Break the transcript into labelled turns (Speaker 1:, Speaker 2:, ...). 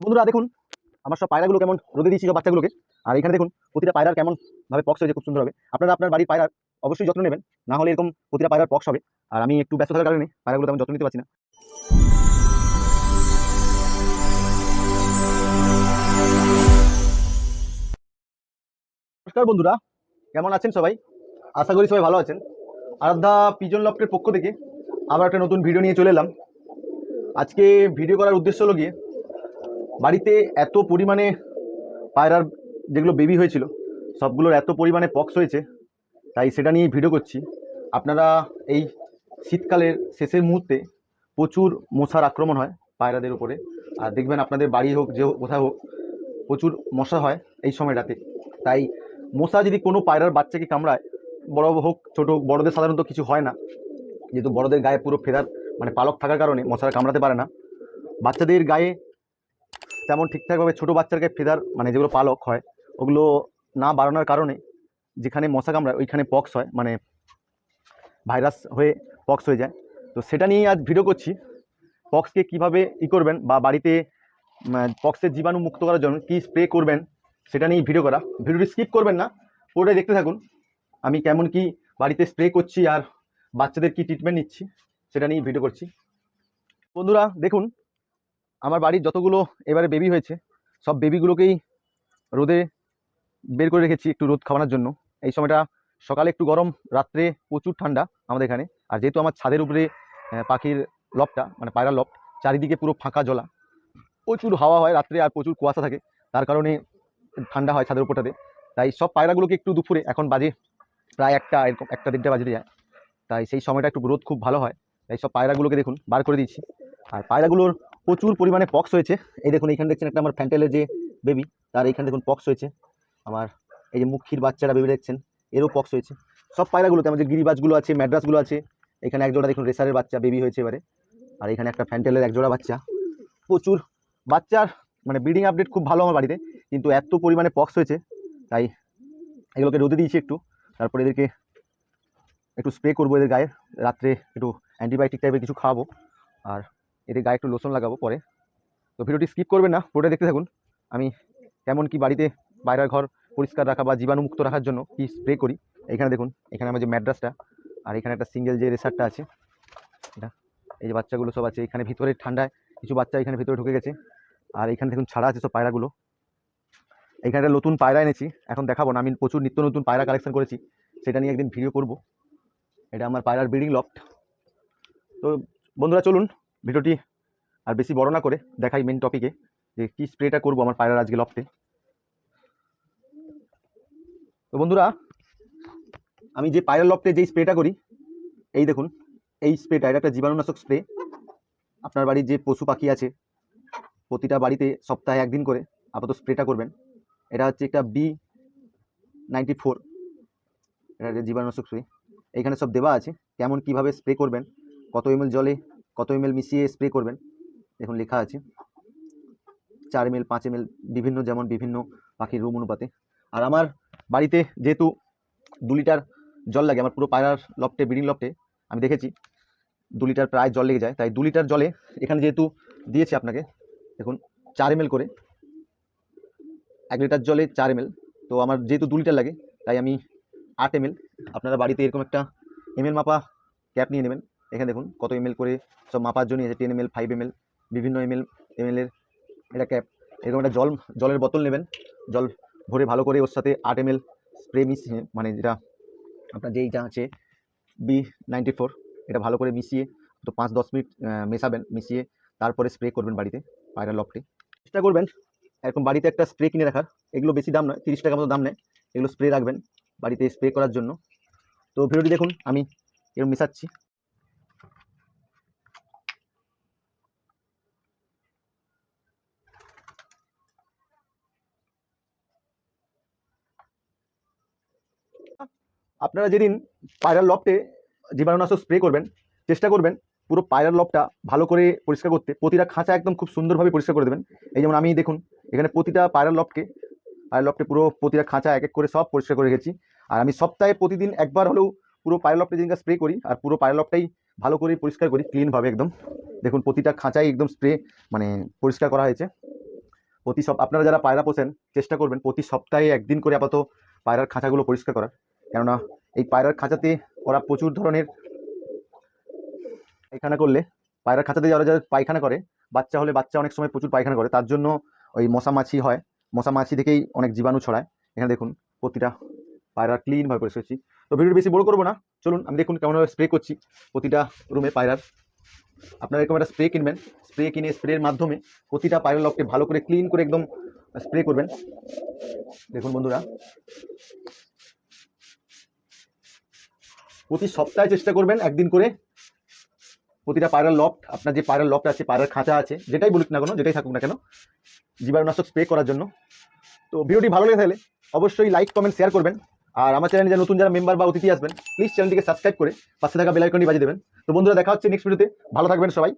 Speaker 1: বন্ধুরা, দেখুন, আমার সব পায়রাগুলো কেমন রোদে দিয়েছি সব বাচ্চাগুলোকে। আর এখানে দেখুন, প্রতিটা পায়রার কেমন ভাবে পক্স হয়েছে, খুব সুন্দর হবে। আপনারা আপনার বাড়ির পায়রার অবশ্যই যত্ন নেবেন, না হলে এরকম প্রতিটা পায়রার পক্স হবে। আর আমি একটু ব্যস্ত থাকার কারণে পায়রাগুলো তেমন যত্ন নিতে পারছি না। নমস্কার বন্ধুরা, কেমন আছেন সবাই? আশা করি সবাই ভালো আছেন। আরাধ্যা পিজন লফটের পক্ষ থেকে আবার একটা নতুন ভিডিও নিয়ে চলে এলাম। আজকে ভিডিও করার উদ্দেশ্য হলো গিয়ে বাড়িতে এত পরিমাণে পায়রার যেগুলো বেবি হয়েছিল, সবগুলোর এত পরিমাণে পক্স হয়েছে, তাই সেটা নিয়ে ভিডিও করছি। আপনারা এই শীতকালের শেষের মুহূর্তে প্রচুর মশার আক্রমণ হয় পায়রাদের উপরে। আর দেখবেন আপনাদের বাড়ি হোক, যে কোথাও হোক, প্রচুর মশা হয় এই সময়টাতে। তাই মশা যদি কোনো পায়রার বাচ্চাকে কামড়ায়, বড় হোক, ছোটো হোক, বড়দের সাধারণত কিছু হয় না। যেহেতু বড়দের গায়ে পুরো ফেদার মানে পালক থাকার কারণে মশারা কামড়াতে পারে না। বাচ্চাদের গায়ে তেমন ঠিকঠাকভাবে ছোটো বাচ্চাকে ফেদার মানে যেগুলো পালক হয়, ওগুলো না বাড়ানোর কারণে যেখানে মশা কামড়ায়, ওইখানে পক্স হয় মানে ভাইরাস হয়ে পক্স হয়ে যায়। তো সেটা নিয়েই আজ ভিডিও করছি। পক্সকে কীভাবে ই করবেন বা বাড়িতে পক্সের জীবাণু মুক্ত করার জন্য কী স্প্রে করবেন, সেটা নিয়েই ভিডিও করা। ভিডিওটি স্কিপ করবেন না, পুরোটাই দেখতে থাকুন। আমি কেমন কি বাড়িতে স্প্রে করছি আর বাচ্চাদের কি ট্রিটমেন্ট নিচ্ছি, সেটা নিয়ে ভিডিও করছি। বন্ধুরা, দেখুন আমার বাড়ির যতগুলো এবারে বেবি হয়েছে, সব বেবিগুলোকেই রোদে বের করে রেখেছি একটু রোদ খাওয়ানোর জন্য। এই সময়টা সকালে একটু গরম, রাত্রে প্রচুর ঠান্ডা আমাদের এখানে। আর যেহেতু আমার ছাদের উপরে পাখির লবটা মানে পায়রার লপ, চারিদিকে পুরো ফাঁকা জলা, প্রচুর হাওয়া হয় রাত্রে আর প্রচুর কুয়াশা থাকে, তার কারণে ঠান্ডা হয় ছাদের উপরটাতে। তাই সব পায়রাগুলোকে একটু দুপুরে, এখন বাজে প্রায় একটা, এরকম একটা দেড়টা বাজতে যায়। তাই সেই সময়টা একটু রোদ খুব ভালো হয়। তাই সব পায়রাগুলোকে দেখুন, বার করে দিচ্ছি। আর পায়রাগুলোর প্রচুর পরিমাণে পক্স হয়েছে। এই দেখুন, এইখানে দেখছেন একটা আমার ফ্যান্টেলের যে বেবি তার এইখানে দেখুন পক্স হয়েছে। আমার এই যে মুখির বাচ্চারা বেবি দেখছেন, এরও পক্স হয়েছে। সব পায়রাগুলোতে আমাদের গিরিবাজগুলো আছে, ম্যাড্রাসগুলো আছে। এখানে এক জোড়া দেখুন, রেসারের বাচ্চা বেবি হয়েছে এবারে। আর এখানে একটা ফ্যান্টেলের এক জোড়া বাচ্চা। প্রচুর বাচ্চার মানে ব্রিডিং আপডেট খুব ভালো আমার বাড়িতে, কিন্তু এত পরিমাণে পক্স হয়েছে। তাই এগুলোকে রোদে দিয়েছি একটু। তারপরে এদেরকে একটু স্প্রে করব এদের গায়ে। রাত্রে একটু অ্যান্টিবায়োটিক টাইপের কিছু খাওয়াবো। আর এদের গায়ে একটু লোশন লাগাবো পরে। তো ভিডিওটি স্কিপ করবেন না পুরোটা দেখতে থাকুন। আমি কেমন কি বাড়িতে বাইরের ঘর পরিষ্কার রাখা বা জীবাণুমুক্ত রাখার জন্য কি স্প্রে করি এখানে দেখুন, এখানে আমার যে ম্যাড্রাসটা আর এখানে একটা সিঙ্গেল যে রেসারটা আছে, এটা, এই যে বাচ্চাগুলো সব আছে, এখানে ভিতরে ঠান্ডায় কিছু বাচ্চা এখানে ভিতরে ঢুকে গেছে। আর এখানে দেখুন ছাড়া আছে সব পায়রাগুলো। এখানে একটা নতুন পায়রা এনেছি, এখন দেখাবো না, আমি প্রচুর নিত্য নতুন পায়রা কালেকশন করেছি, সেটা নিয়ে একদিন ভিডিও করব। এটা আমার পায়রার ব্রিডিং লফট তো বন্ধুরা চলুন ভিডিওটি আর বেশি বড় না করে দেখাই মেন টপিকে যে কী স্প্রেটা করব আমার পায়রার আজকে লফটে তো বন্ধুরা, আমি যে পায়রার লফটে যেই স্প্রেটা করি, এই দেখুন, এই স্প্রেটা এটা একটা জীবাণুনাশক স্প্রে আপনার বাড়ির যে পশু পাখি আছে, প্রতিটা বাড়িতে সপ্তাহে একদিন করে আপাতত স্প্রেটা করবেন। এটা হচ্ছে একটা বি নাইনটি ফোর এটা জীবাণুনাশক স্প্রে এইখানে সব দেওয়া আছে, কেমন কীভাবে স্প্রে করবেন, কত এমএল জলে কত এমএল মিশিয়ে স্প্রে করবেন? দেখুন, লেখা আছে। চার এমএল পাঁচ এমএল বিভিন্ন, যেমন বিভিন্ন পাখির রুম অনুপাতে। আর আমার বাড়িতে যেহেতু দু লিটার জল লাগে, আমার পুরো পায়রার লফটে ব্রিডিং লফটে, আমি দেখেছি দু লিটার প্রায় জল লেগে যায়। তাই দু লিটার জলে এখানে যেহেতু দিয়েছি আপনাকে, দেখুন, চার এমএল করে, এক লিটার জলে চার এমএল তো আমার যেহেতু দু লিটার লাগে, তাই আমি আট এমএল আপনারা বাড়িতে এরকম একটা এমএল মাপা ক্যাপ নিয়ে নেবেন। এখানে দেখুন কত এমএল করে সব মাপার জন্য আছে টেন এমএল ফাইভ এমএল বিভিন্ন এম এল এমএল এমএলের এটা ক্যাপ এরকম একটা জল, জলের বোতল নেবেন। জল ভরে ভালো করে ওর সাথে আট এমএল স্প্রে মিশিয়ে মানে যেটা আপনার যেইটা আছে বি নাইনটি ফোর এটা ভালো করে মিশিয়ে, তো পাঁচ দশ মিনিট মেশাবেন, মিশিয়ে তারপরে স্প্রে করবেন বাড়িতে, পায়রা লফটে। চেষ্টা করবেন, এরকম বাড়িতে একটা স্প্রে কিনে রাখার। এগুলো বেশি দাম নয়, তিরিশ টাকা মতো দাম নেয়। এগুলো স্প্রে রাখবেন বাড়িতে স্প্রে করার জন্য। তো ভিডিওটি দেখুন, আমি এরকম মেশাচ্ছি। আপনারা যেদিন পায়রার লফটে জীবাণুনাশক স্প্রে করবেন, চেষ্টা করবেন পুরো পায়রার লবটা ভালো করে পরিষ্কার করতে। প্রতিটা খাঁচা একদম খুব সুন্দরভাবে পরিষ্কার করে দেবেন। এই যেমন আমি দেখুন, এখানে প্রতিটা পায়রার লবকে পায়রার লবটে পুরো প্রতিটা খাঁচা এক এক করে সব পরিষ্কার করে রেখেছি। আর আমি সপ্তাহে প্রতিদিন একবার হলেও পুরো পায়রার লবটা যেদিনকে স্প্রে করি, আর পুরো পায়রার লবটাই ভালো করে পরিষ্কার করি ক্লিনভাবে একদম। দেখুন, প্রতিটা খাঁচাই একদম স্প্রে মানে পরিষ্কার করা হয়েছে। প্রতি সপ আপনারা যারা পায়রা পোষেন, চেষ্টা করবেন প্রতি সপ্তাহে একদিন করে আপাতত পায়রার খাঁচাগুলো পরিষ্কার করার। কেননা এই পায়রার খাঁচাতে ওরা প্রচুর ধরনের পায়খানা করলে, পায়রার খাঁচাতে যারা যারা পায়খানা করে, বাচ্চা হলে বাচ্চা অনেক সময় প্রচুর পায়খানা করে, তার জন্য ওই মশা মাছি হয়। মশা মাছি থেকেই অনেক জীবাণু ছড়ায়। এখানে দেখুন প্রতিটা পায়রা ক্লিনভাবে পরিষ্কার করছি। তো ভিডিওটা বেশি বড় করব না। চলুন, আমি দেখুন কেমনভাবে স্প্রে করছি প্রতিটা রুমে পায়রার। আপনারা এরকম একটা স্প্রে কিনবেন। স্প্রে কিনে স্প্রের মাধ্যমে প্রতিটা পায়রা লককে ভালো করে ক্লিন করে একদম স্প্রে করবেন। দেখুন বন্ধুরা। প্রতি সপ্তাহে চেষ্টা করবেন একদিন করে প্রতিটা পায়রার লফট আপনার যে পায়রার লফট আছে, পায়রার খাঁচা আছে, যেটাই বলুক না কেন, যেটাই থাকুক না কেন, জীবাণুনাশক স্প্রে করার জন্য। তো ভিডিওটি ভালো লেগে থাকলে অবশ্যই লাইক কমেন্ট শেয়ার করবেন। আর আমার চ্যানেলে যে নতুন যারা মেম্বার বা অতিথি আসবেন প্লিজ চ্যানেলটিকে সাবস্ক্রাইব করে পাশে থাকা বেলাইকনটি বাজিয়ে দেবেন। তো বন্ধুরা, দেখা হচ্ছে নেক্সট ভিডিওতে ভালো থাকবেন সবাই।